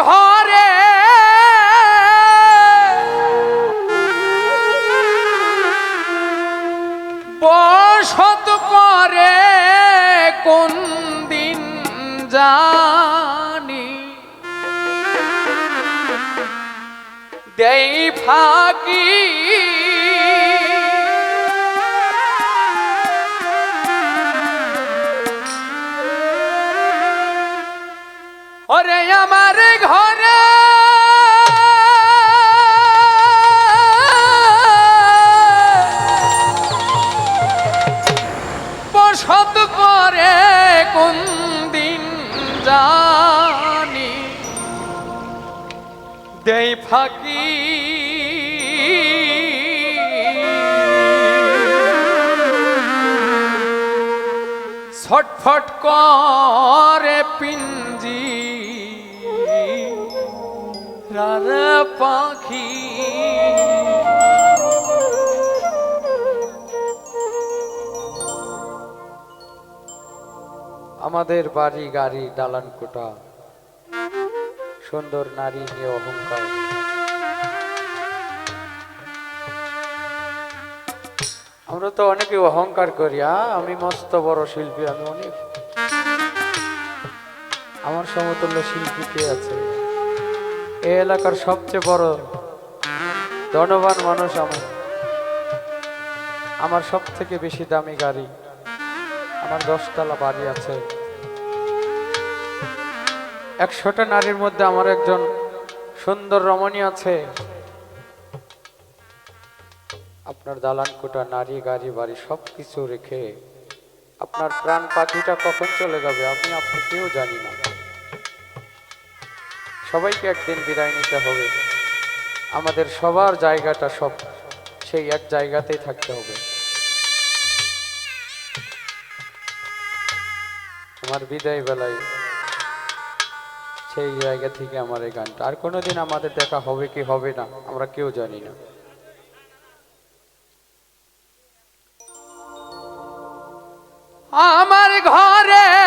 ঘরে। বসত করে কোন দিন জানি। দেই ফাঁকি ওরে আমার ঘরে। বসত করে কোন দিন জানি। দেই ফাঁকি। ছটফট করে পিঞ্জি। পাখি। আমাদের বাড়ি গাড়ি দালান কোটা সুন্দর নারী নিয়ে অহংকার। আমরা তো অনেকে অহংকার করি আমি মস্ত বড় শিল্পী, আমি অনেক। আমার সমতুল্য শিল্পী কে আছে? এই এলাকার সবচেয়ে বড় ধনবান মানুষ আমি আমার সব থেকে বেশি দামি গাড়ি। আমার দশতলা বাড়ি আছে। একশোটা নারীর মধ্যে আমার একজন সুন্দর রমণী আছে। আপনার দালান কোটা, নারী, গাড়ি, বাড়ি সব কিছু রেখে আপনার প্রাণ পাখিটা কখন চলে যাবে আমি আপনি কেউ জানি না। সবাইকে একদিন বিদায় নিতে হবে। আমাদের সবার জায়গাটা সব, সেই এক জায়গাতেই থাকতে হবে। আমার বিদায় বেলায় সেই জায়গা থেকে আমার এই গানটা। আর কোনোদিন আমাদের দেখা হবে কি হবে না, আমরা কেউ জানি না। আমার ঘরে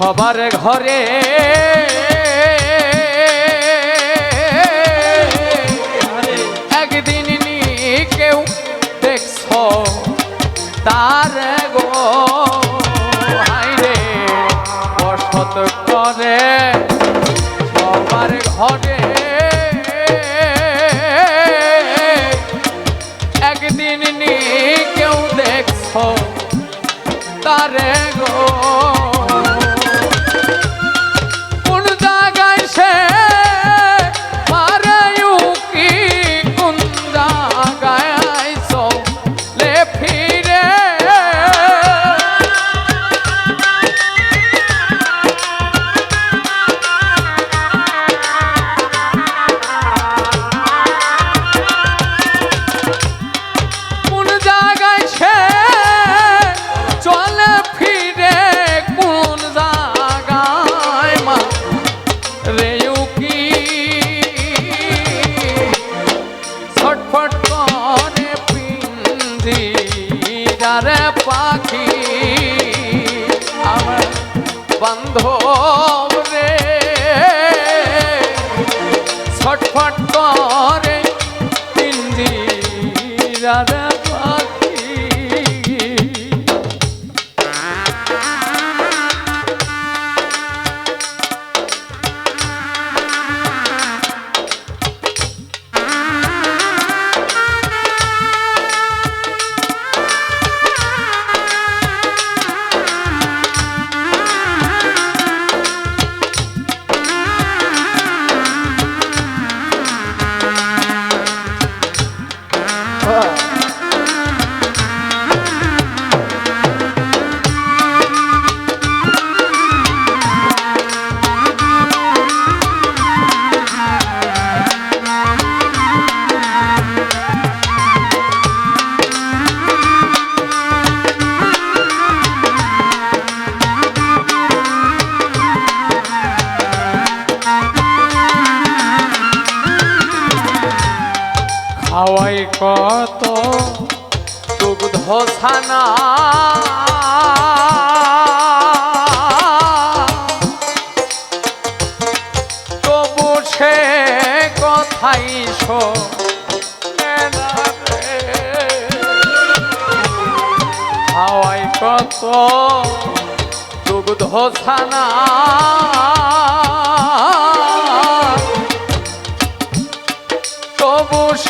সবার ঘরে। একদিন নি কেউ দেখছ তার গো। হাইরে বসত করে সবার ঘরে। বান্ধব রে। ছটফট করে পিঞ্জিরারে কত দুগ্ধ ছানা তবু সে কথাই। খাওয়াই কত দুগ্ধ ছানা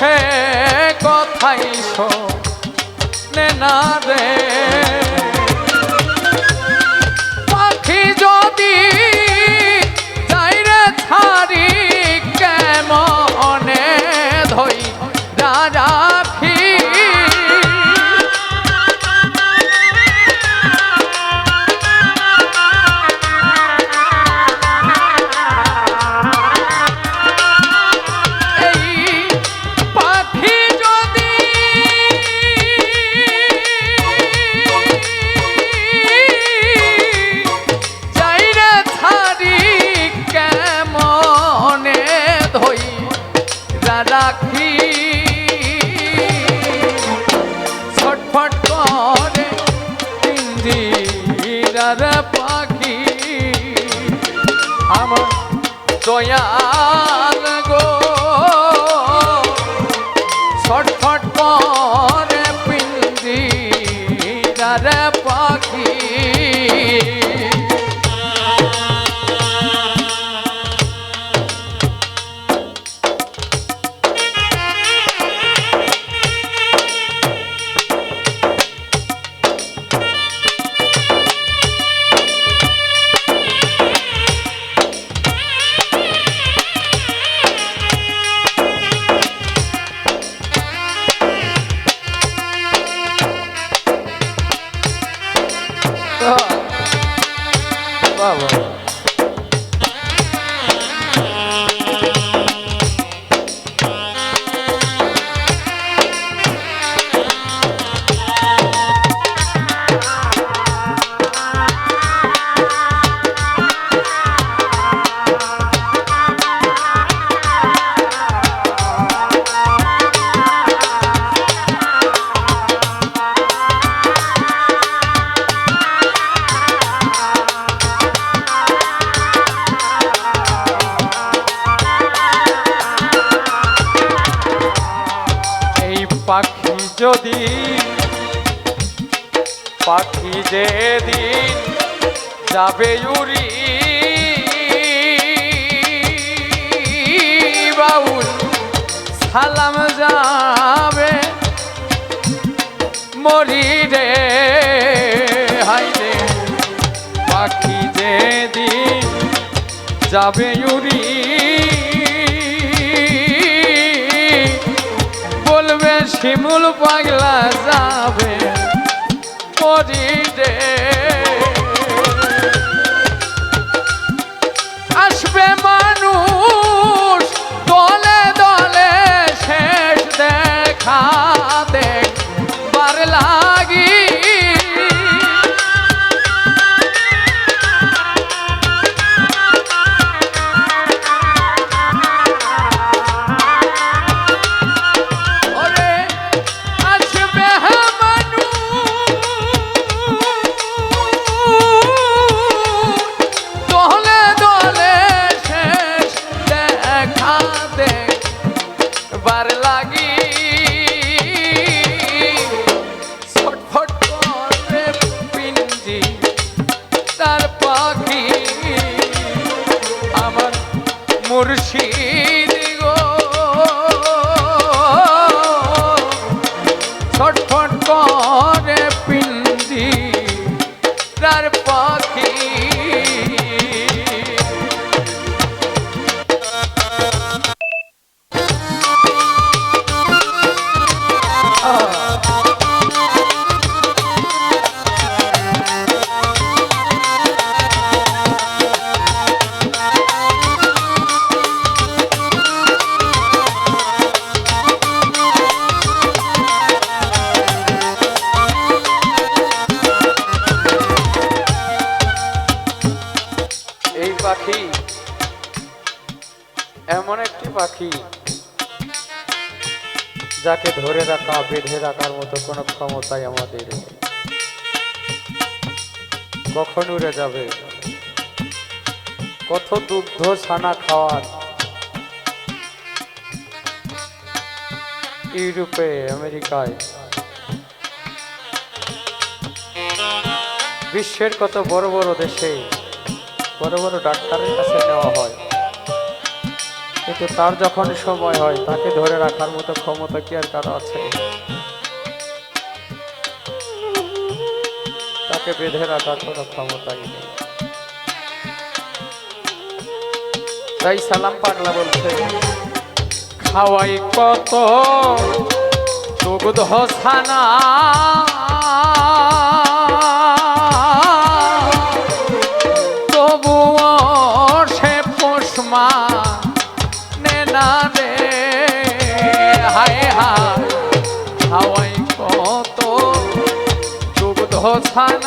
সে কথাই শোনে না রে। 呀。Falou. যেদিন যাবে উড়ি বাউল, সালাম যাবে মরি রে হাই রে পাখি যেদিন যাবে উড়ি, বলবে শিমুল পাগলা যাবে। মরি রে আসবে মানুষ দলে দলে শেষ দেখ। উড়বার লাগি। ছটফট করে পিঞ্জি তার পাখি। আমার মুর্শিদ পাখি। এমন একটি পাখি যাকে ধরে রাখা, বেঁধে রাখার মতো কোনো ক্ষমতাই আমাদের। কখন উড়ে যাবে? কত দুগ্ধ ছানা খাওয়ার। ইউরোপে, আমেরিকায়। বিশ্বের কত বড় বড় দেশে বড় বড় ডাক্তারের কাছে নেওয়া হয়। কিন্তু তার যখন সময় হয়, তাকে ধরে রাখার মতো ক্ষমতা কি আর কারও আছে? তাকে বেঁধে রাখার কোনো ক্ষমতাই নেই। তাই সালাম পাগলা বলছে, খাওয়াই কত দুগ্ধ ছানা দুগ্ধ